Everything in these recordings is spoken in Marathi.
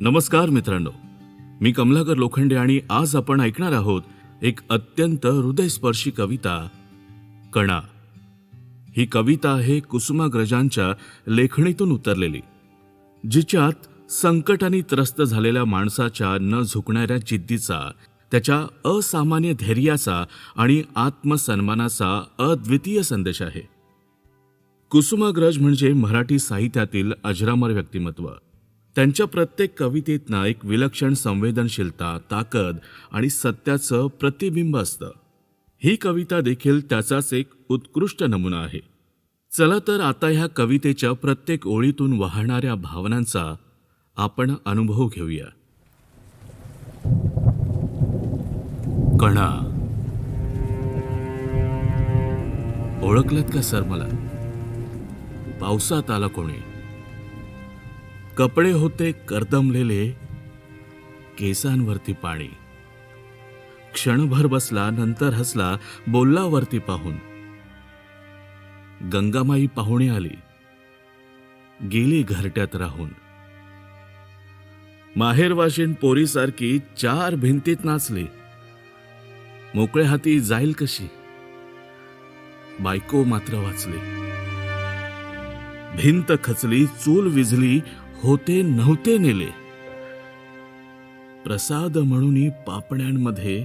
नमस्कार मित्रांनो. मी कमलाकर लोखंडे आणि आज आपण ऐकणार आहोत एक अत्यंत हृदयस्पर्शी कविता कणा. ही कविता आहे कुसुमाग्रजांच्या लेखणीतून उतरलेली जिच्यात संकटाने त्रस्त झालेल्या माणसाच्या न झुकणाऱ्या जिद्दीचा त्याच्या असामान्य धैर्याचा आणि आत्मसन्मानाचा अद्वितीय संदेश आहे. कुसुमाग्रज म्हणजे मराठी साहित्यातील अजरामर व्यक्तिमत्व. त्यांच्या प्रत्येक कवितेतनं एक विलक्षण संवेदनशीलता ताकद आणि सत्याचं प्रतिबिंब असतं. ही कविता देखील त्याचाच एक उत्कृष्ट नमुना आहे. चला तर आता ह्या कवितेच्या प्रत्येक ओळीतून वाहणाऱ्या भावनांचा आपण अनुभव घेऊया. कणा. ओळखलत का सर मला? पावसात आला कोणी? कपडे होते करदमलेले केसांवरती पाणी. क्षणभर बसला नंतर हसला बोलला वरती पाहून. गंगामाई पाहुणे आली. गेली घरट्यात राहून. माहेरवाशीन पोरीसारखी चार भिंतीत नाचली. मोकळ्या हाती जाईल कशी? बायको मात्र वाचली. भिंत खचली चूल विझली होते नव्हते नेले. प्रसाद म्हणून पापण्यांमध्ये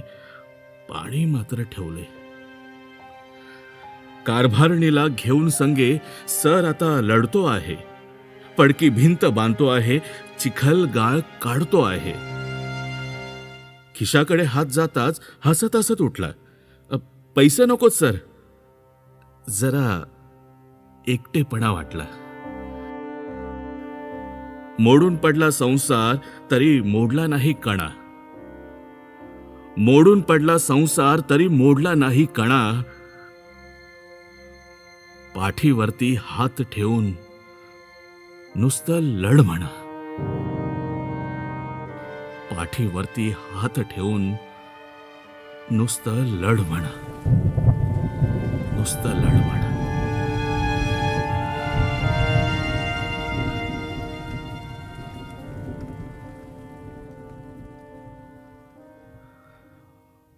पाणी मात्र ठेवले. कारभारणीला घेऊन संगे सर आता लढतो आहे. पडकी भिंत बांधतो आहे चिखल गाळ काढतो आहे. खिशाकडे हात जाताच हसत हसत उठला पैसे नकोत सर. जरा एकटेपणा वाटला. मोडून पडला संसार तरी मोडला नाही कणा. मोडून पडला संसार तरी मोडला नाही कणा. पाठीवरती हात ठेवून नुसतं लढ म्हणा. पाठीवरती हात ठेवून नुसतं लढ म्हणा. नुसतं लढ म्हणा.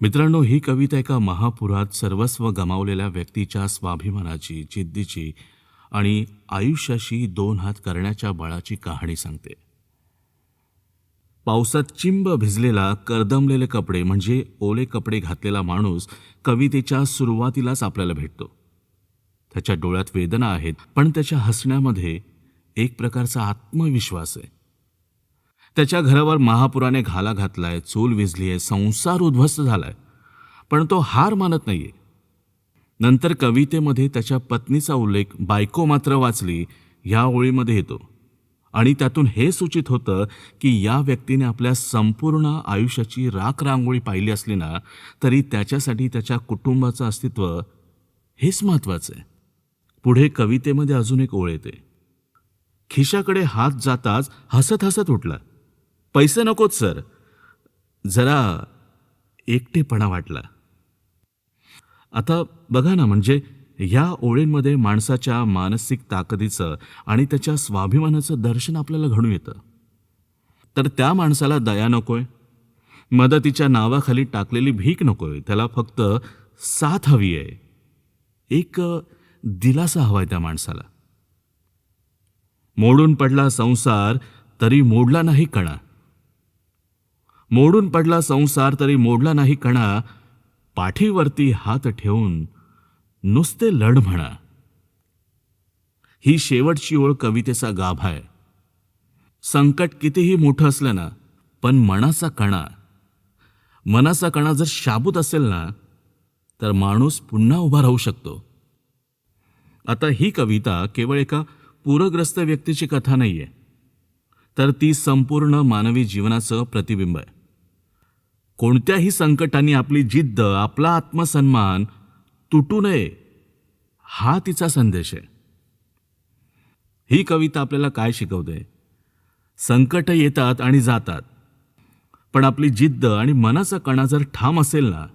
मित्रांनो ही कविता एका महापुरात सर्वस्व गमावलेल्या व्यक्तीच्या स्वाभिमानाची जिद्दीची आणि आयुष्याशी दोन हात करण्याच्या बळाची कहाणी सांगते. पावसात चिंब भिजलेला करदमलेले कपडे म्हणजे ओले कपडे घातलेला माणूस कवितेच्या सुरुवातीलाच आपल्याला भेटतो. त्याच्या डोळ्यात वेदना आहेत पण त्याच्या हसण्यामध्ये एक प्रकारचा आत्मविश्वास आहे. त्याच्या घरावर महापुराने घाला घातलाय चूल विझली आहे संसार उद्ध्वस्त झालाय. पण तो हार मानत नाहीये. नंतर कवितेमध्ये त्याच्या पत्नीचा उल्लेख बायको मात्र वाचली ह्या ओळीमध्ये येतो. आणि त्यातून हे सूचित होतं की या व्यक्तीने आपल्या संपूर्ण आयुष्याची राख रांगोळी पाहिली असली ना तरी त्याच्यासाठी त्याच्या कुटुंबाचं अस्तित्व हेच महत्वाचं आहे. पुढे कवितेमध्ये अजून एक ओळ येते. खिशाकडे हात जाताच हसत हसत उठला. पैसे नकोत सर. जरा एकटेपणा वाटला. आता बघा ना म्हणजे ह्या ओळींमध्ये माणसाच्या मानसिक ताकदीचं आणि त्याच्या स्वाभिमानाचं दर्शन आपल्याला घडून येतं. तर त्या माणसाला दया नकोय. मदतीच्या नावाखाली टाकलेली भीक नकोय. त्याला फक्त साथ हवी आहे. एक दिलासा दिलासा हवाय त्या माणसाला. मोडून पडला संसार तरी मोडला नाही कणा. मोडून पडला संसार तरी मोडला नाही कणा. पाठीवरती हात ठेवून नुसते लढ म्हणा. ही शेवटची ओळ कवितेचा गाभा आहे. संकट कितीही मोठं असलं ना पण मनाचा कणा. मनाचा कणा जर शाबूत असेल ना तर माणूस पुन्हा उभा राहू शकतो. आता ही कविता केवळ एका पूरग्रस्त व्यक्तीची कथा नाहीये. तर ती संपूर्ण मानवी जीवनाचं प्रतिबिंब आहे. कोणत्याही संकटाने आपली जिद्द आपला आत्मसन्मान तुटू नये हा तिचा संदेश आहे. ही कविता आपल्याला काय शिकवते? संकट येतात आणि जातात. पण आपली जिद्द आणि मनाचा कणा जर ठाम असेल ना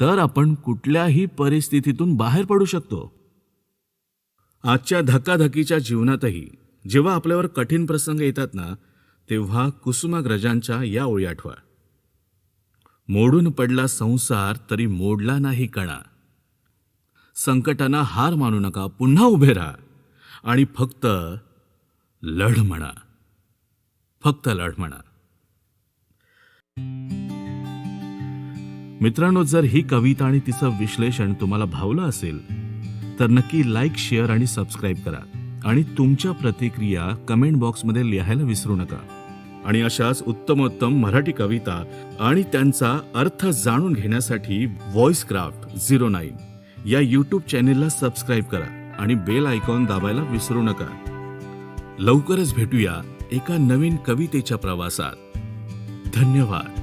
तर आपण कुठल्याही परिस्थितीतून बाहेर पडू शकतो. आजच्या धकाधकीच्या जीवनातही जेव्हा आपल्यावर कठीण प्रसंग येतात ना तेव्हा कुसुमाग्रजांच्या या ओळी आठवा. मोडून पडला संसार तरी मोडला नाही कणा. संकटांना हार मानू नका पुन्हा उभे राहा. आणि फक्त लढ म्हणा. फक्त लढ म्हणा. मित्रांनो जर ही कविता आणि तिचं विश्लेषण तुम्हाला भावलं असेल तर नक्की लाईक शेअर आणि सबस्क्राईब करा. आणि तुमच्या प्रतिक्रिया कमेंट बॉक्समध्ये लिहायला विसरू नका. आणि अशाच उत्तमोत्तम मराठी कविता आणि त्यांचा अर्थ जाणून घेण्यासाठी व्हॉइस क्राफ्ट झिरो नाईन या यूट्यूब चॅनेलला सबस्क्राईब करा आणि बेल आयकॉन दाबायला विसरू नका. लवकरच भेटूया एका नवीन कवितेच्या प्रवासात. धन्यवाद.